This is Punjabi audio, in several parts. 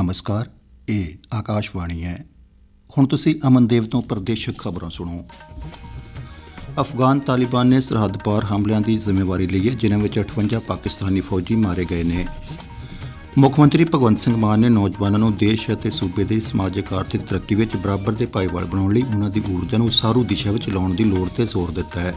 ਨਮਸਕਾਰ, ਇਹ ਆਕਾਸ਼ਵਾਣੀ ਹੈ। ਹੁਣ ਤੁਸੀਂ ਅਮਨਦੇਵ ਤੋਂ ਪ੍ਰਦੇਸ਼ਕ ਖਬਰਾਂ ਸੁਣੋ। ਅਫਗਾਨ ਤਾਲਿਬਾਨ ਨੇ ਸਰਹੱਦ ਪਾਰ ਹਮਲਿਆਂ ਦੀ ਜ਼ਿੰਮੇਵਾਰੀ ਲਈ ਹੈ, ਜਿਨ੍ਹਾਂ ਵਿੱਚ 58 ਪਾਕਿਸਤਾਨੀ ਫੌਜੀ ਮਾਰੇ ਗਏ ਨੇ। ਮੁੱਖ ਮੰਤਰੀ ਭਗਵੰਤ ਸਿੰਘ ਮਾਨ ਨੇ ਨੌਜਵਾਨਾਂ ਨੂੰ ਦੇਸ਼ ਅਤੇ ਸੂਬੇ ਦੇ ਸਮਾਜਿਕ, ਆਰਥਿਕ ਤਰੱਕੀ ਵਿੱਚ ਬਰਾਬਰ ਦੇ ਭਾਈਵਾਲ ਬਣਾਉਣ ਲਈ ਉਹਨਾਂ ਦੀ ਊਰਜਾ ਨੂੰ ਸਾਰੂ ਦਿਸ਼ਾ ਵਿੱਚ ਲਾਉਣ ਦੀ ਲੋੜ ਤੇ ਜ਼ੋਰ ਦਿੱਤਾ ਹੈ।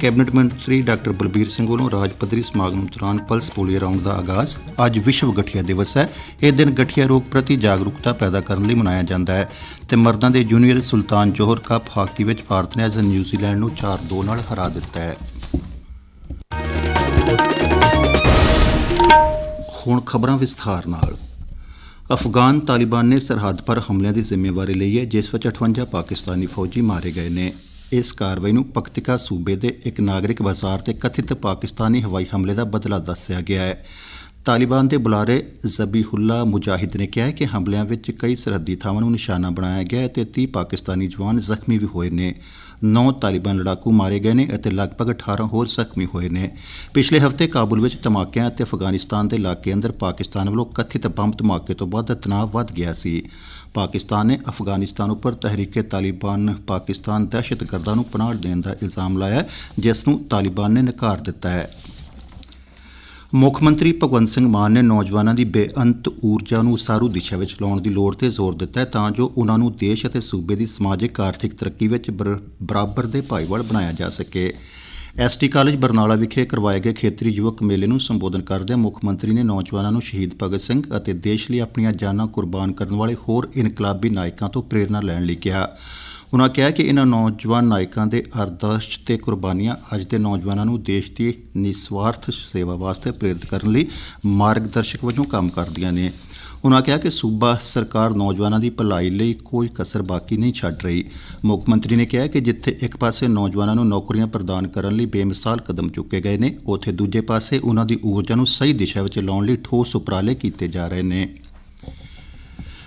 ਕੈਬਨਿਟ ਮੰਤਰੀ ਡਾਕਟਰ ਬਲਬੀਰ ਸਿੰਘ ਵੱਲੋਂ ਰਾਜ ਪੱਧਰੀ ਸਮਾਗਮ ਦੌਰਾਨ ਪਲਸ ਪੋਲੀਓ ਰਾਉਂਡ ਦਾ ਆਗਾਜ਼ ਅੱਜ ਵਿਸ਼ਵ ਗਠੀਆ ਦਿਵਸ ਹੈ। ਇਹ ਦਿਨ ਗਠੀਆ ਰੋਗ ਪ੍ਰਤੀ ਜਾਗਰੂਕਤਾ ਪੈਦਾ ਕਰਨ ਲਈ ਮਨਾਇਆ ਜਾਂਦਾ ਹੈ ਤੇ ਮਰਦਾਂ ਦੇ junior Sultan Johor Cup hockey ਵਿੱਚ ਭਾਰਤ ਨੇ ਅੱਜ ਨਿਊਜ਼ੀਲੈਂਡ ਨੂੰ 4-2 ਨਾਲ ਹਰਾ ਦਿੱਤਾ ਹੈ। ਹੁਣ ਖਬਰਾਂ ਵਿਸਥਾਰ ਨਾਲ। ਅਫਗਾਨ ਤਾਲਿਬਾਨ ਨੇ ਸਰਹੱਦ ਪਰ ਹਮਲਿਆਂ ਦੀ ਜ਼ਿੰਮੇਵਾਰੀ ਲਈ ਹੈ, ਜਿਸ ਵਿੱਚ 58 ਪਾਕਿਸਤਾਨੀ ਫੌਜੀ ਮਾਰੇ ਗਏ ਨੇ। ਇਸ ਕਾਰਵਾਈ ਨੂੰ ਪਕਤਿਕਾ ਸੂਬੇ ਦੇ ਇੱਕ ਨਾਗਰਿਕ ਬਾਜ਼ਾਰ ਤੇ ਕਥਿਤ ਪਾਕਿਸਤਾਨੀ ਹਵਾਈ ਹਮਲੇ ਦਾ ਬਦਲਾ ਦੱਸਿਆ ਗਿਆ ਹੈ। ਤਾਲਿਬਾਨ ਦੇ ਬੁਲਾਰੇ ਜ਼ਬੀਹੁੱਲਾ ਮੁਜਾਹਿਦ ਨੇ ਕਿਹਾ ਕਿ ਹਮਲਿਆਂ ਵਿੱਚ ਕਈ ਸਰਹੱਦੀ ਥਾਵਾਂ ਨੂੰ ਨਿਸ਼ਾਨਾ ਬਣਾਇਆ ਗਿਆ ਹੈ ਤੇ 30 ਪਾਕਿਸਤਾਨੀ ਜਵਾਨ ਜ਼ਖਮੀ ਵੀ ਹੋਏ ਨੇ। 9 ਤਾਲਿਬਾਨ ਲੜਾਕੂ ਮਾਰੇ ਗਏ ਨੇ ਅਤੇ ਲਗਭਗ 18 ਹੋਰ ਜ਼ਖਮੀ ਹੋਏ ਨੇ। ਪਿਛਲੇ ਹਫ਼ਤੇ ਕਾਬੁਲ ਵਿੱਚ ਧਮਾਕਿਆਂ ਅਤੇ ਅਫਗਾਨਿਸਤਾਨ ਦੇ ਇਲਾਕੇ ਅੰਦਰ ਪਾਕਿਸਤਾਨ ਵੱਲੋਂ ਕਥਿਤ ਬੰਬ ਧਮਾਕੇ ਤੋਂ ਬਾਅਦ ਤਣਾਅ ਵੱਧ ਗਿਆ ਸੀ। ਪਾਕਿਸਤਾਨ ਨੇ ਅਫਗਾਨਿਸਤਾਨ ਉੱਪਰ ਤਹਿਰੀਕੇ ਤਾਲਿਬਾਨ ਪਾਕਿਸਤਾਨ ਦਹਿਸ਼ਤਗਰਦਾਂ ਨੂੰ ਪਨਾਹ ਦੇਣ ਦਾ ਇਲਜ਼ਾਮ ਲਾਇਆ ਜਿਸ ਨੂੰ ਤਾਲਿਬਾਨ ਨੇ ਨਕਾਰ ਦਿੱਤਾ ਹੈ। ਮੁੱਖ ਮੰਤਰੀ ਭਗਵੰਤ ਸਿੰਘ ਮਾਨ ਨੇ ਨੌਜਵਾਨਾਂ ਦੀ ਬੇਅੰਤ ਊਰਜਾ ਨੂੰ ਸਾਰੂ ਦਿਸ਼ਾ ਵਿੱਚ ਲਾਉਣ ਦੀ ਲੋੜ ਤੇ ਜ਼ੋਰ ਦਿੱਤਾ ਤਾਂ ਜੋ ਉਹਨਾਂ ਨੂੰ ਦੇਸ਼ ਅਤੇ ਸੂਬੇ ਦੀ ਸਮਾਜਿਕ, ਆਰਥਿਕ ਤਰੱਕੀ ਵਿੱਚ ਬਰ- ਬਰਾਬਰ ਦੇ ਭਾਈਵਾਲ ਬਣਾਇਆ ਜਾ ਸਕੇ। ਐਸਟੀ ਕਾਲਜ ਬਰਨਾਲਾ ਵਿਖੇ ਕਰਵਾਏ ਗਏ ਖੇਤਰੀ ਯੁਵਕ ਮੇਲੇ ਨੂੰ ਸੰਬੋਧਨ ਕਰਦਿਆਂ ਮੁੱਖ ਮੰਤਰੀ ਨੇ ਨੌਜਵਾਨਾਂ ਨੂੰ ਸ਼ਹੀਦ ਭਗਤ ਸਿੰਘ ਅਤੇ ਦੇਸ਼ ਲਈ ਆਪਣੀਆਂ ਜਾਨਾਂ ਕੁਰਬਾਨ ਕਰਨ ਵਾਲੇ ਹੋਰ ਇਨਕਲਾਬੀ ਨਾਇਕਾਂ ਤੋਂ ਪ੍ਰੇਰਣਾ ਲੈਣ ਲਈ ਕਿਹਾ। ਉਨ੍ਹਾਂ ਕਿਹਾ ਕਿ ਇਹਨਾਂ ਨੌਜਵਾਨ ਨਾਇਕਾਂ ਦੇ ਆਦਰਸ਼ ਤੇ ਕੁਰਬਾਨੀਆਂ ਅੱਜ ਦੇ ਨੌਜਵਾਨਾਂ ਨੂੰ ਦੇਸ਼ ਦੀ ਨਿਸਵਾਰਥ ਸੇਵਾ ਵਾਸਤੇ ਪ੍ਰੇਰਿਤ ਕਰਨ ਲਈ ਮਾਰਗਦਰਸ਼ਕ ਵਜੋਂ ਕੰਮ ਕਰਦੀਆਂ ਨੇ। ਉਨ੍ਹਾਂ ਕਿਹਾ ਕਿ ਸੂਬਾ ਸਰਕਾਰ ਨੌਜਵਾਨਾਂ ਦੀ ਭਲਾਈ ਲਈ ਕੋਈ ਕਸਰ ਬਾਕੀ ਨਹੀਂ ਛੱਡ ਰਹੀ। ਮੁੱਖ ਮੰਤਰੀ ਨੇ ਕਿਹਾ ਕਿ ਜਿੱਥੇ ਇੱਕ ਪਾਸੇ ਨੌਜਵਾਨਾਂ ਨੂੰ ਨੌਕਰੀਆਂ ਪ੍ਰਦਾਨ ਕਰਨ ਲਈ ਬੇਮਿਸਾਲ ਕਦਮ ਚੁੱਕੇ ਗਏ ਨੇ, ਉੱਥੇ ਦੂਜੇ ਪਾਸੇ ਉਹਨਾਂ ਦੀ ਊਰਜਾ ਨੂੰ ਸਹੀ ਦਿਸ਼ਾ ਵਿੱਚ ਲਾਉਣ ਲਈ ਠੋਸ ਉਪਰਾਲੇ ਕੀਤੇ ਜਾ ਰਹੇ ਨੇ।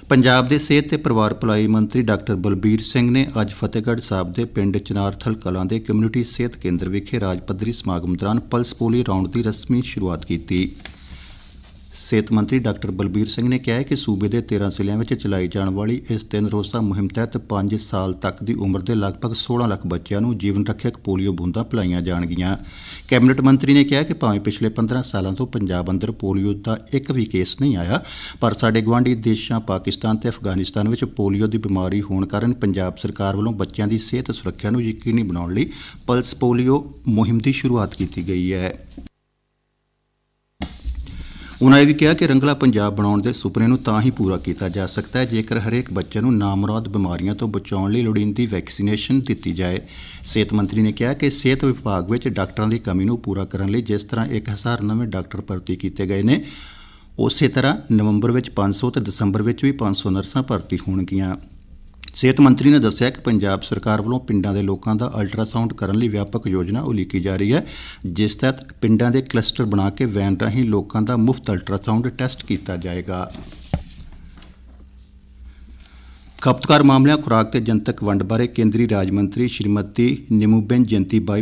ਪੰਜਾਬ ਦੇ ਸਿਹਤ ਤੇ ਪਰਿਵਾਰ ਭਲਾਈ ਮੰਤਰੀ ਡਾਕਟਰ ਬਲਬੀਰ ਸਿੰਘ ਨੇ ਅੱਜ ਫਤਿਹਗੜ੍ਹ ਸਾਹਿਬ ਦੇ ਪਿੰਡ ਚਨਾਰਥਲ ਕਲਾਂ ਦੇ ਕਮਿਊਨਿਟੀ ਸਿਹਤ ਕੇਂਦਰ ਵਿਖੇ ਰਾਜ ਪੱਧਰੀ ਸਮਾਗਮ ਦੌਰਾਨ ਪਲਸ ਪੋਲੀ ਰਾਉਂਡ ਦੀ ਰਸਮੀ ਸ਼ੁਰੂਆਤ ਕੀਤੀ। ਸਿਹਤ ਮੰਤਰੀ ਡਾਕਟਰ ਬਲਬੀਰ ਸਿੰਘ ਨੇ ਕਿਹਾ ਹੈ ਕਿ ਸੂਬੇ ਦੇ 13 ਜ਼ਿਲ੍ਹਿਆਂ ਵਿੱਚ ਚਲਾਈ ਜਾਣ ਵਾਲੀ ਇਸ ਤਿੰਨ ਰੋਜ਼ਾ ਮੁਹਿੰਮ ਤਹਿਤ 5 ਸਾਲ ਤੱਕ ਦੀ ਉਮਰ ਦੇ ਲਗਭਗ 16 ਲੱਖ ਬੱਚਿਆਂ ਨੂੰ ਜੀਵਨ ਰੱਖਿਅਕ ਪੋਲੀਓ ਬੂੰਦਾਂ ਪਿਲਾਈਆਂ ਜਾਣਗੀਆਂ। ਕੈਬਨਿਟ ਮੰਤਰੀ ਨੇ ਕਿਹਾ ਕਿ ਭਾਵੇਂ ਪਿਛਲੇ 15 ਸਾਲਾਂ ਤੋਂ ਪੰਜਾਬ ਅੰਦਰ ਪੋਲੀਓ ਦਾ ਇੱਕ ਵੀ ਕੇਸ ਨਹੀਂ ਆਇਆ, ਪਰ ਸਾਡੇ ਗਵਾਂਢੀ ਦੇਸ਼ਾਂ ਪਾਕਿਸਤਾਨ ਤੇ ਅਫਗਾਨਿਸਤਾਨ ਵਿੱਚ ਪੋਲੀਓ ਦੀ ਬਿਮਾਰੀ ਹੋਣ ਕਾਰਨ ਪੰਜਾਬ ਸਰਕਾਰ ਵੱਲੋਂ ਬੱਚਿਆਂ ਦੀ ਸਿਹਤ ਸੁਰੱਖਿਆ ਨੂੰ ਯਕੀਨੀ ਬਣਾਉਣ ਲਈ ਪਲਸ ਪੋਲੀਓ ਮੁਹਿੰਮ ਦੀ ਸ਼ੁਰੂਆਤ ਕੀਤੀ ਗਈ ਹੈ। ਉਨ੍ਹਾਂ ਇਹ ਵੀ ਕਿਹਾ ਕਿ ਰੰਗਲਾ ਪੰਜਾਬ ਬਣਾਉਣ ਦੇ ਸੁਪਨੇ ਨੂੰ ਤਾਂ ਹੀ ਪੂਰਾ ਕੀਤਾ ਜਾ ਸਕਦਾ ਹੈ ਜੇਕਰ ਹਰੇਕ ਬੱਚੇ ਨੂੰ ਨਾਮੁਰਾਦ ਬਿਮਾਰੀਆਂ ਤੋਂ ਬਚਾਉਣ ਲਈ ਲੋੜੀਂਦੀ ਵੈਕਸੀਨੇਸ਼ਨ ਦਿੱਤੀ ਜਾਏ। ਸਿਹਤ ਮੰਤਰੀ ਨੇ ਕਿਹਾ ਕਿ ਸਿਹਤ ਵਿਭਾਗ ਵਿੱਚ ਡਾਕਟਰਾਂ ਦੀ ਕਮੀ ਨੂੰ ਪੂਰਾ ਕਰਨ ਲਈ ਜਿਸ ਤਰ੍ਹਾਂ 1000 ਨਵੇਂ ਡਾਕਟਰ ਭਰਤੀ ਕੀਤੇ ਗਏ ਨੇ, ਉਸੇ ਤਰ੍ਹਾਂ ਨਵੰਬਰ ਵਿੱਚ 500 ਤੇ ਦਸੰਬਰ ਵਿੱਚ ਵੀ 500 ਨਰਸਾਂ ਭਰਤੀ ਹੋਣਗੀਆਂ। ਸਿਹਤ ਮੰਤਰੀ ਨੇ ਦੱਸਿਆ ਕਿ ਪੰਜਾਬ ਸਰਕਾਰ ਵੱਲੋਂ ਪਿੰਡਾਂ ਦੇ ਲੋਕਾਂ ਦਾ ਅਲਟਰਾਸਾਊਂਡ ਕਰਨ ਲਈ ਵਿਆਪਕ ਯੋਜਨਾ ਉਲੀਕੀ ਜਾ ਰਹੀ ਹੈ, ਜਿਸ ਤਹਿਤ ਪਿੰਡਾਂ ਦੇ ਕਲਸਟਰ ਬਣਾ ਕੇ ਵੈਨ ਰਾਹੀਂ ਲੋਕਾਂ ਦਾ ਮੁਫਤ ਅਲਟਰਾਸਾਊਂਡ ਟੈਸਟ ਕੀਤਾ ਜਾਏਗਾ। ਖਪਤਕਾਰ ਮਾਮਲਿਆਂ ਖੁਰਾਕ ਤੇ ਜਨਤਕ ਵੰਡ ਬਾਰੇ ਕੇਂਦਰੀ ਰਾਜ ਮੰਤਰੀ ਸ਼੍ਰੀਮਤੀ ਨਿਮੂਬੈਨ ਜਯੰਤੀ ਬਾਈ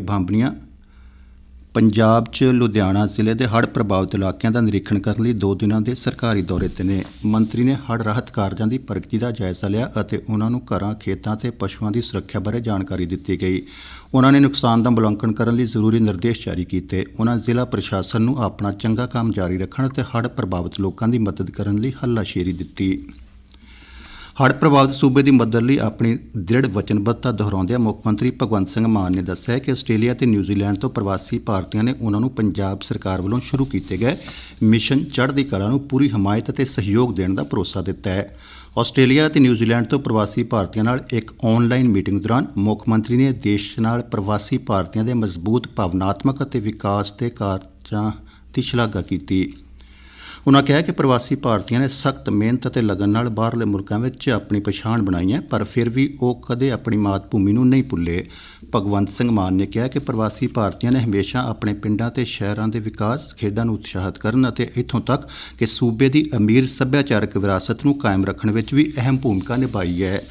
ਪੰਜਾਬ 'ਚ ਲੁਧਿਆਣਾ ਜ਼ਿਲ੍ਹੇ ਦੇ ਹੜ੍ਹ ਪ੍ਰਭਾਵਿਤ ਇਲਾਕਿਆਂ ਦਾ ਨਿਰੀਖਣ ਕਰਨ ਲਈ ਦੋ ਦਿਨਾਂ ਦੇ ਸਰਕਾਰੀ ਦੌਰੇ ਤੇ ਨੇ। ਮੰਤਰੀ ਨੇ ਹੜ੍ਹ ਰਾਹਤ ਕਾਰਜਾਂ ਦੀ ਪ੍ਰਗਤੀ ਦਾ ਜਾਇਜ਼ਾ ਲਿਆ ਅਤੇ ਉਹਨਾਂ ਨੂੰ ਘਰਾਂ, ਖੇਤਾਂ ਤੇ ਪਸ਼ੂਆਂ ਦੀ ਸੁਰੱਖਿਆ ਬਾਰੇ ਜਾਣਕਾਰੀ ਦਿੱਤੀ ਗਈ। ਉਹਨਾਂ ਨੇ ਨੁਕਸਾਨ ਦਾ ਮੁਲਾਂਕਣ ਕਰਨ ਲਈ ਜ਼ਰੂਰੀ ਨਿਰਦੇਸ਼ ਜਾਰੀ ਕੀਤੇ। ਉਹਨਾਂ ਜ਼ਿਲ੍ਹਾ ਪ੍ਰਸ਼ਾਸਨ ਨੂੰ ਆਪਣਾ ਚੰਗਾ ਕੰਮ ਜਾਰੀ ਰੱਖਣ ਅਤੇ ਹੜ੍ਹ ਪ੍ਰਭਾਵਿਤ ਲੋਕਾਂ ਦੀ ਮਦਦ ਕਰਨ ਲਈ ਹੱਲਾਸ਼ੇਰੀ ਦਿੱਤੀ। ਹੜ੍ਹ ਪ੍ਰਭਾਵਿਤ ਸੂਬੇ ਦੀ ਮਦਦ ਲਈ ਆਪਣੀ ਦ੍ਰਿੜ ਵਚਨਬੱਧਤਾ ਦੁਹਰਾਉਂਦਿਆਂ ਮੁੱਖ ਮੰਤਰੀ ਭਗਵੰਤ ਸਿੰਘ ਮਾਨ ਨੇ ਦੱਸਿਆ ਕਿ ਆਸਟ੍ਰੇਲੀਆ ਤੇ ਨਿਊਜ਼ੀਲੈਂਡ ਤੋਂ ਪ੍ਰਵਾਸੀ ਭਾਰਤੀਆਂ ਨੇ ਉਹਨਾਂ ਨੂੰ ਪੰਜਾਬ ਸਰਕਾਰ ਵੱਲੋਂ ਸ਼ੁਰੂ ਕੀਤੇ ਗਏ ਮਿਸ਼ਨ ਚੜ੍ਹਦੀ ਕਲਾ ਨੂੰ ਪੂਰੀ ਹਮਾਇਤ ਅਤੇ ਸਹਿਯੋਗ ਦੇਣ ਦਾ ਭਰੋਸਾ ਦਿੱਤਾ ਹੈ। ਆਸਟ੍ਰੇਲੀਆ ਤੇ ਨਿਊਜ਼ੀਲੈਂਡ ਤੋਂ ਪ੍ਰਵਾਸੀ ਭਾਰਤੀਆਂ ਨਾਲ ਇੱਕ ਆਨਲਾਈਨ ਮੀਟਿੰਗ ਦੌਰਾਨ ਮੁੱਖ ਮੰਤਰੀ ਨੇ ਦੇਸ਼ ਨਾਲ ਪ੍ਰਵਾਸੀ ਭਾਰਤੀਆਂ ਦੇ ਮਜ਼ਬੂਤ, ਭਾਵਨਾਤਮਕ ਅਤੇ ਵਿਕਾਸ ਦੇ ਕਾਰਜਾਂ ਦੀ ਸ਼ਲਾਘਾ ਕੀਤੀ। ਉਨ੍ਹਾਂ ਕਿਹਾ ਕਿ ਪ੍ਰਵਾਸੀ ਭਾਰਤੀਆਂ ਨੇ ਸਖਤ ਮਿਹਨਤ ਅਤੇ ਲਗਨ ਨਾਲ ਬਾਹਰਲੇ ਮੁਲਕਾਂ ਵਿੱਚ ਆਪਣੀ ਪਛਾਣ ਬਣਾਈ ਹੈ, ਪਰ ਫਿਰ ਵੀ ਉਹ ਕਦੇ ਆਪਣੀ ਮਾਤ ਭੂਮੀ ਨੂੰ ਨਹੀਂ ਭੁੱਲੇ। ਭਗਵੰਤ ਸਿੰਘ ਮਾਨ ਨੇ ਕਿਹਾ ਕਿ ਪ੍ਰਵਾਸੀ ਭਾਰਤੀਆਂ ਨੇ ਹਮੇਸ਼ਾ ਆਪਣੇ ਪਿੰਡਾਂ ਤੇ ਸ਼ਹਿਰਾਂ ਦੇ ਵਿਕਾਸ, ਖੇਡਾਂ ਨੂੰ ਉਤਸ਼ਾਹਿਤ ਕਰਨ ਅਤੇ ਇੱਥੋਂ ਤੱਕ ਕਿ ਸੂਬੇ ਦੀ ਅਮੀਰ ਸੱਭਿਆਚਾਰਕ ਵਿਰਾਸਤ ਨੂੰ ਕਾਇਮ ਰੱਖਣ ਵਿੱਚ ਵੀ ਅਹਿਮ ਭੂਮਿਕਾ ਨਿਭਾਈ ਹੈ।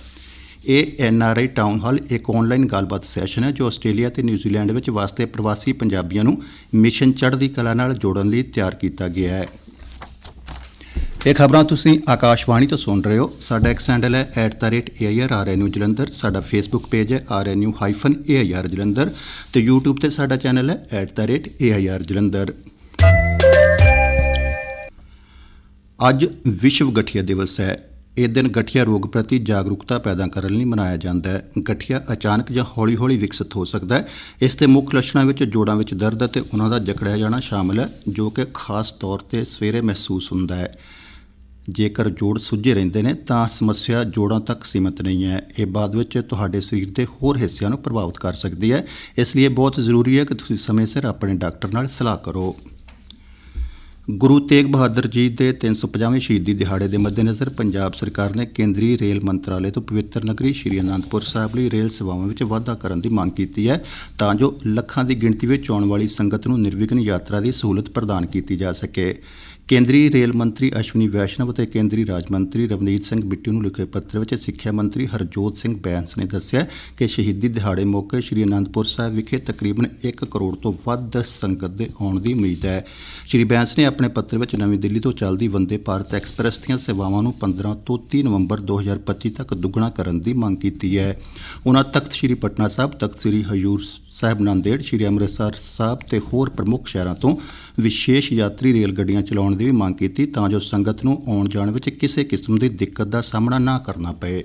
ਇਹ ਐਨਆਰਆਈ ਟਾਊਨ ਹਾਲ ਇੱਕ ਆਨਲਾਈਨ ਗੱਲਬਾਤ ਸੈਸ਼ਨ ਹੈ, ਜੋ ਆਸਟ੍ਰੇਲੀਆ ਤੇ ਨਿਊਜ਼ੀਲੈਂਡ ਵਿੱਚ ਵਾਸਤੇ ਪ੍ਰਵਾਸੀ ਪੰਜਾਬੀਆਂ ਨੂੰ ਮਿਸ਼ਨ ਚੜ੍ਹਦੀ ਕਲਾ ਨਾਲ ਜੋੜਨ ਲਈ ਤਿਆਰ ਕੀਤਾ ਗਿਆ ਹੈ। ਇਹ ਖਬਰਾਂ ਤੁਸੀਂ ਆਕਾਸ਼ਵਾਣੀ ਤੋਂ ਸੁਣ ਰਹੇ ਹੋ। ਸਾਡਾ ਐਕਸ ਹੈਂਡਲ ਹੈ @air ਜਲੰਧਰ। ਸਾਡਾ ਫੇਸਬੁੱਕ ਪੇਜ ਹੈ rnu-air ਜਲੰਧਰ ਤੇ YouTube ਤੇ ਸਾਡਾ ਚੈਨਲ ਹੈ @air ਜਲੰਧਰ। ਅੱਜ ਵਿਸ਼ਵ ਗਠੀਆ ਦਿਵਸ ਹੈ। ਇਹ ਦਿਨ ਗਠੀਆ ਰੋਗ ਪ੍ਰਤੀ ਜਾਗਰੂਕਤਾ ਪੈਦਾ ਕਰਨ ਲਈ ਮਨਾਇਆ ਜਾਂਦਾ ਹੈ। ਗਠੀਆ ਅਚਾਨਕ ਜਾਂ ਹੌਲੀ-ਹੌਲੀ ਵਿਕਸਿਤ ਹੋ ਸਕਦਾ ਹੈ। ਇਸ ਦੇ ਮੁੱਖ ਲੱਛਣਾਂ ਵਿੱਚ ਜੋੜਾਂ ਵਿੱਚ ਦਰਦ ਅਤੇ ਉਹਨਾਂ ਦਾ ਜਕੜਿਆ ਜਾਣਾ ਸ਼ਾਮਲ ਹੈ, ਜੋ ਕਿ ਖਾਸ ਤੌਰ ਤੇ ਸਵੇਰੇ ਮਹਿਸੂਸ ਹੁੰਦਾ ਹੈ। ਜੇਕਰ ਜੋੜ ਸੁੱਜੇ ਰਹਿੰਦੇ ਨੇ, ਤਾਂ ਸਮੱਸਿਆ ਜੋੜਾਂ ਤੱਕ ਸੀਮਿਤ ਨਹੀਂ ਹੈ। ਇਹ ਬਾਅਦ ਵਿੱਚ ਤੁਹਾਡੇ ਸਰੀਰ ਦੇ ਹੋਰ ਹਿੱਸਿਆਂ ਨੂੰ ਪ੍ਰਭਾਵਿਤ ਕਰ ਸਕਦੀ ਹੈ। ਇਸ ਲਈ ਬਹੁਤ ਜ਼ਰੂਰੀ ਹੈ ਕਿ ਤੁਸੀਂ ਸਮੇਂ ਸਿਰ ਆਪਣੇ ਡਾਕਟਰ ਨਾਲ ਸਲਾਹ ਕਰੋ। ਗੁਰੂ ਤੇਗ ਬਹਾਦਰ ਜੀ ਦੇ 350ਵੇਂ ਸ਼ਹੀਦੀ ਦਿਹਾੜੇ ਦੇ ਮੱਦੇਨਜ਼ਰ ਪੰਜਾਬ ਸਰਕਾਰ ਨੇ ਕੇਂਦਰੀ ਰੇਲ ਮੰਤਰਾਲੇ ਤੋਂ ਪਵਿੱਤਰ ਨਗਰੀ ਸ਼੍ਰੀ ਅਨੰਦਪੁਰ ਸਾਹਿਬ ਲਈ ਰੇਲ ਸੇਵਾਵਾਂ ਵਿੱਚ ਵਾਧਾ ਕਰਨ ਦੀ ਮੰਗ ਕੀਤੀ ਹੈ, ਤਾਂ ਜੋ ਲੱਖਾਂ ਦੀ ਗਿਣਤੀ ਵਿੱਚ ਆਉਣ ਵਾਲੀ ਸੰਗਤ ਨੂੰ ਨਿਰਵਿਘਨ ਯਾਤਰਾ ਦੀ ਸਹੂਲਤ ਪ੍ਰਦਾਨ ਕੀਤੀ ਜਾ ਸਕੇ। ਕੇਂਦਰੀ ਰੇਲ ਮੰਤਰੀ ਅਸ਼ਵਨੀ ਵੈਸ਼ਨਵ ਅਤੇ ਕੇਂਦਰੀ ਰਾਜ ਮੰਤਰੀ ਰਵਨੀਤ ਸਿੰਘ ਬਿੱਟੂ ਨੂੰ ਲਿਖੇ ਪੱਤਰ ਵਿੱਚ ਸਿੱਖਿਆ ਮੰਤਰੀ ਹਰਜੋਤ ਸਿੰਘ ਬੈਂਸ ਨੇ ਦੱਸਿਆ ਕਿ ਸ਼ਹੀਦੀ ਦਿਹਾੜੇ ਮੌਕੇ ਸ਼੍ਰੀ ਅਨੰਦਪੁਰ ਸਾਹਿਬ ਵਿਖੇ ਤਕਰੀਬਨ 1 ਕਰੋੜ ਤੋਂ ਵੱਧ ਸੰਗਤ ਦੇ ਆਉਣ ਦੀ ਉਮੀਦ ਹੈ। ਸ਼੍ਰੀ ਬੈਂਸ ਨੇ ਆਪਣੇ ਪੱਤਰ ਵਿੱਚ ਨਵੀਂ ਦਿੱਲੀ ਤੋਂ ਚੱਲਦੀ ਵੰਦੇ ਭਾਰਤ ਐਕਸਪ੍ਰੈਸ ਦੀਆਂ ਸੇਵਾਵਾਂ ਨੂੰ 15 ਤੋਂ 30 ਨਵੰਬਰ 2025 ਤੱਕ ਦੁੱਗਣਾ ਕਰਨ ਦੀ ਮੰਗ ਕੀਤੀ ਹੈ। ਉਹਨਾਂ ਤਖਤ ਸ੍ਰੀ ਪਟਨਾ ਸਾਹਿਬ, ਤਖਤ ਸ੍ਰੀ ਹਜੂਰ ਸਾਹਿਬ ਨਾਂਦੇੜ ਸ੍ਰੀ ਅੰਮ੍ਰਿਤਸਰ ਸਾਹਿਬ ਤੇ ਹੋਰ ਪ੍ਰਮੁੱਖ ਸ਼ਹਿਰਾਂ ਤੋਂ ਵਿਸ਼ੇਸ਼ ਯਾਤਰੀ ਰੇਲ ਗੱਡੀਆਂ ਚਲਾਉਣ ਦੀ ਵੀ ਮੰਗ ਕੀਤੀ ਤਾਂ ਜੋ ਸੰਗਤ ਨੂੰ ਆਉਣ ਜਾਣ ਵਿੱਚ ਕਿਸੇ ਕਿਸਮ ਦੀ ਦਿੱਕਤ ਦਾ ਸਾਹਮਣਾ ਨਾ ਕਰਨਾ ਪਏ।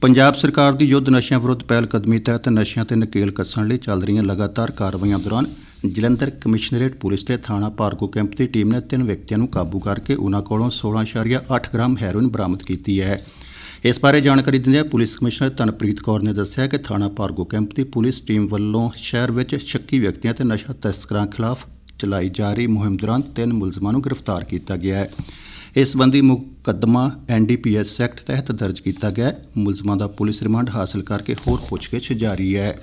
ਪੰਜਾਬ ਸਰਕਾਰ ਦੀ ਯੁੱਧ ਨਸ਼ਿਆਂ ਵਿਰੁੱਧ ਪਹਿਲ ਕਦਮੀ ਤਹਿਤ ਨਸ਼ਿਆਂ ਤੇ ਨਕੇਲ ਕੱਸਣ ਲਈ ਚੱਲ ਰਹੀਆਂ ਲਗਾਤਾਰ ਕਾਰਵਾਈਆਂ ਦੌਰਾਨ ਜਲੰਧਰ ਕਮਿਸ਼ਨਰੇਟ ਪੁਲਿਸ ਤੇ ਥਾਣਾ ਭਾਰਗੋ ਕੈਂਪ ਦੀ ਟੀਮ ਨੇ ਤਿੰਨ ਵਿਅਕਤੀਆਂ ਨੂੰ ਕਾਬੂ ਕਰਕੇ ਉਨ੍ਹਾਂ ਕੋਲੋਂ 16.8 ਗ੍ਰਾਮ ਹੈਰੋਇਨ ਬਰਾਮਦ ਕੀਤੀ ਹੈ। ਇਸ ਬਾਰੇ ਜਾਣਕਾਰੀ ਦਿੰਦਿਆਂ ਪੁਲਿਸ ਕਮਿਸ਼ਨਰ ਤਨਪ੍ਰੀਤ ਕੌਰ ਨੇ ਦੱਸਿਆ ਕਿ ਥਾਣਾ ਭਾਰਗੋ ਕੈਂਪ ਦੀ ਪੁਲਿਸ ਟੀਮ ਵੱਲੋਂ ਸ਼ਹਿਰ ਵਿੱਚ ਸ਼ੱਕੀ ਵਿਅਕਤੀਆਂ ਤੇ ਨਸ਼ਾ ਤਸਕਰਾਂ ਖਿਲਾਫ ਚਲਾਈ ਜਾ ਰਹੀ ਮੁਹਿੰਮ ਦੌਰਾਨ ਤਿੰਨ ਮੁਲਜ਼ਮਾਂ ਨੂੰ ਗ੍ਰਿਫਤਾਰ ਕੀਤਾ ਗਿਆ ਹੈ। ਇਸ ਸੰਬੰਧੀ ਮੁਕੱਦਮਾ ਐਨਡੀਪੀਐਸ ਐਕਟ ਤਹਿਤ ਦਰਜ ਕੀਤਾ ਗਿਆ ਹੈ। ਮੁਲਜ਼ਮਾਂ ਦਾ ਪੁਲਿਸ ਰਿਮਾਂਡ ਹਾਸਲ ਕਰਕੇ ਹੋਰ ਪੁੱਛਗਿੱਛ ਜਾਰੀ ਹੈ।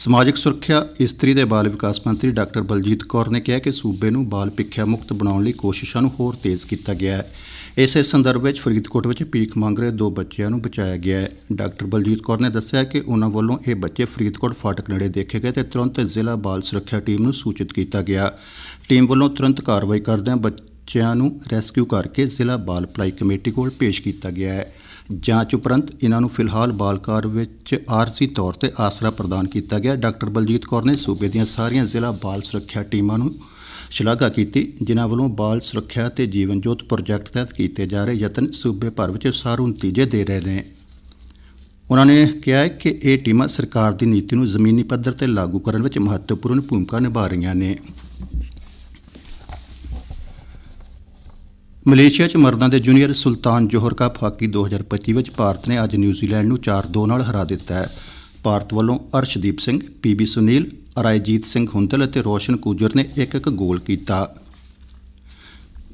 ਸਮਾਜਿਕ ਸੁਰੱਖਿਆ ਇਸਤਰੀ ਤੇ ਬਾਲ ਵਿਕਾਸ ਮੰਤਰੀ ਡਾਕਟਰ ਬਲਜੀਤ ਕੌਰ ਨੇ ਕਿਹਾ ਕਿ ਸੂਬੇ ਨੂੰ ਬਾਲ ਭਿੱਖਿਆ ਮੁਕਤ ਬਣਾਉਣ ਲਈ ਕੋਸ਼ਿਸ਼ਾਂ ਨੂੰ ਹੋਰ ਤੇਜ਼ ਕੀਤਾ ਗਿਆ ਹੈ। ਇਸੇ ਸੰਦਰਭ ਵਿੱਚ ਫਰੀਦਕੋਟ ਵਿੱਚ ਭੀਖ ਮੰਗ ਰਹੇ ਦੋ ਬੱਚਿਆਂ ਨੂੰ ਬਚਾਇਆ ਗਿਆ ਹੈ। ਡਾਕਟਰ ਬਲਜੀਤ ਕੌਰ ਨੇ ਦੱਸਿਆ ਕਿ ਉਹਨਾਂ ਵੱਲੋਂ ਇਹ ਬੱਚੇ ਫਰੀਦਕੋਟ ਫਾਟਕ ਨੇੜੇ ਦੇਖੇ ਗਏ ਤੇ ਤੁਰੰਤ ਜ਼ਿਲ੍ਹਾ ਬਾਲ ਸੁਰੱਖਿਆ ਟੀਮ ਨੂੰ ਸੂਚਿਤ ਕੀਤਾ ਗਿਆ। ਟੀਮ ਵੱਲੋਂ ਤੁਰੰਤ ਕਾਰਵਾਈ ਕਰਦਿਆਂ ਬੱਚਿਆਂ ਨੂੰ ਰੈਸਕਿਊ ਕਰਕੇ ਜ਼ਿਲ੍ਹਾ ਬਾਲ ਭਲਾਈ ਕਮੇਟੀ ਕੋਲ ਪੇਸ਼ ਕੀਤਾ ਗਿਆ ਹੈ। ਜਾਂਚ ਉਪਰੰਤ ਇਹਨਾਂ ਨੂੰ ਫਿਲਹਾਲ ਬਾਲਕਾਰ ਵਿੱਚ ਆਰਜ਼ੀ ਤੌਰ ਤੇ ਆਸਰਾ ਪ੍ਰਦਾਨ ਕੀਤਾ ਗਿਆ। ਡਾਕਟਰ ਬਲਜੀਤ ਕੌਰ ਨੇ ਸੂਬੇ ਦੀਆਂ ਸਾਰੀਆਂ ਜ਼ਿਲ੍ਹਾ ਬਾਲ ਸੁਰੱਖਿਆ ਟੀਮਾਂ ਨੂੰ ਸ਼ਲਾਘਾ ਕੀਤੀ, ਜਿਨ੍ਹਾਂ ਵੱਲੋਂ ਬਾਲ ਸੁਰੱਖਿਆ ਤੇ ਜੀਵਨ ਜੋਤ ਪ੍ਰੋਜੈਕਟ ਤਹਿਤ ਕੀਤੇ ਜਾ ਰਹੇ ਯਤਨ ਸੂਬੇ ਭਰ ਵਿੱਚ ਸਾਰੂ ਨਤੀਜੇ ਦੇ ਰਹੇ ਨੇ। ਉਹਨਾਂ ਨੇ ਕਿਹਾ ਕਿ ਇਹ ਟੀਮਾਂ ਸਰਕਾਰ ਦੀ ਨੀਤੀ ਨੂੰ ਜ਼ਮੀਨੀ ਪੱਧਰ ਤੇ ਲਾਗੂ ਕਰਨ ਵਿੱਚ ਮਹੱਤਵਪੂਰਨ ਭੂਮਿਕਾ ਨਿਭਾ ਰਹੀਆਂ ਨੇ। ਮਲੇਸ਼ੀਆ 'ਚ ਮਰਦਾਂ ਦੇ junior Sultan Johor Cup hockey 2025 ਵਿੱਚ ਭਾਰਤ ਨੇ ਅੱਜ ਨਿਊਜ਼ੀਲੈਂਡ ਨੂੰ 4-2 ਨਾਲ ਹਰਾ ਦਿੱਤਾ ਹੈ। ਭਾਰਤ ਵੱਲੋਂ ਅਰਸ਼ਦੀਪ ਸਿੰਘ ਪੀਬੀ ਸੁਨੀਲ, ਅਰਾਇਜੀਤ ਸਿੰਘ ਹੁੰਦਲ ਅਤੇ ਰੋਸ਼ਨ ਕੂਜਰ ਨੇ ਇੱਕ ਇੱਕ ਗੋਲ ਕੀਤਾ।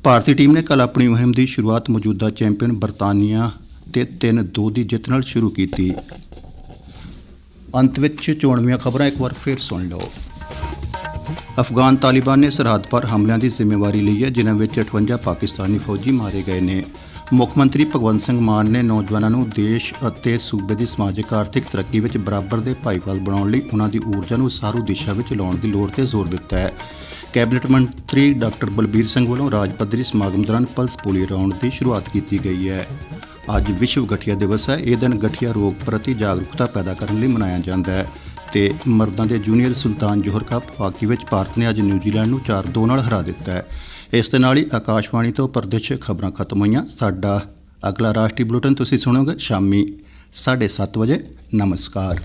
ਭਾਰਤੀ ਟੀਮ ਨੇ ਕੱਲ ਆਪਣੀ ਮੁਹਿੰਮ ਦੀ ਸ਼ੁਰੂਆਤ ਮੌਜੂਦਾ ਚੈਂਪੀਅਨ ਬਰਤਾਨੀਆ ਤੇ 3-2 ਦੀ ਜਿੱਤ ਨਾਲ ਸ਼ੁਰੂ ਕੀਤੀ। ਅੰਤ ਵਿੱਚ ਚੋਣਵੀਆਂ ਖਬਰਾਂ ਇੱਕ ਵਾਰ ਫਿਰ ਸੁਣ ਲਓ। ਅਫਗਾਨ ਤਾਲਿਬਾਨ ਨੇ ਸਰਹੱਦ ਪਰ ਹਮਲਿਆਂ ਦੀ ਜ਼ਿੰਮੇਵਾਰੀ ਲਈ ਹੈ, ਜਿਨ੍ਹਾਂ ਵਿੱਚ 58 ਪਾਕਿਸਤਾਨੀ ਫੌਜੀ ਮਾਰੇ ਗਏ ਨੇ। ਮੁੱਖ ਮੰਤਰੀ ਭਗਵੰਤ ਸਿੰਘ ਮਾਨ ਨੇ ਨੌਜਵਾਨਾਂ ਨੂੰ ਦੇਸ਼ ਅਤੇ ਸੂਬੇ ਦੀ ਸਮਾਜਿਕ, ਆਰਥਿਕ ਤਰੱਕੀ ਵਿੱਚ ਬਰਾਬਰ ਦੇ ਭਾਈਵਾਲ ਬਣਾਉਣ ਲਈ ਉਹਨਾਂ ਦੀ ਊਰਜਾ ਨੂੰ ਸਾਰੂ ਦਿਸ਼ਾ ਵਿੱਚ ਲਾਉਣ ਦੀ ਲੋੜ ਤੇ ਜ਼ੋਰ ਦਿੱਤਾ ਹੈ। ਕੈਬਨਿਟ ਮੰਤਰੀ ਡਾਕਟਰ ਬਲਬੀਰ ਸਿੰਘ ਵੱਲੋਂ ਰਾਜ ਪੱਧਰੀ ਸਮਾਗਮ ਦੌਰਾਨ ਪਲਸ ਪੋਲੀਓ ਰਾਉਂਡ ਦੀ ਸ਼ੁਰੂਆਤ ਕੀਤੀ ਗਈ ਹੈ। ਅੱਜ ਵਿਸ਼ਵ ਗਠੀਆ ਦਿਵਸ ਹੈ। ਇਹ ਦਿਨ ਗਠੀਆ ਰੋਗ ਪ੍ਰਤੀ ਜਾਗਰੂਕਤਾ ਪੈਦਾ ਕਰਨ ਲਈ ਮਨਾਇਆ ਜਾਂਦਾ ਹੈ। ਤੇ ਮਰਦਾਂ ਦੇ junior Sultan Johor Cup hockey ਵਿੱਚ ਭਾਰਤ ਨੇ ਅੱਜ ਨਿਊਜ਼ੀਲੈਂਡ ਨੂੰ 4-2 ਨਾਲ ਹਰਾ ਦਿੱਤਾ ਹੈ। ਇਸ ਦੇ ਨਾਲ ਹੀ ਆਕਾਸ਼ਵਾਣੀ ਤੋਂ ਪ੍ਰਦੇਸ਼ ਖਬਰਾਂ ਖਤਮ ਹੋਈਆਂ। ਸਾਡਾ ਅਗਲਾ ਰਾਸ਼ਟਰੀ ਬੁਲੇਟਿਨ ਤੁਸੀਂ ਸੁਣੋਗੇ ਸ਼ਾਮੀ 7:30 ਵਜੇ। ਨਮਸਕਾਰ।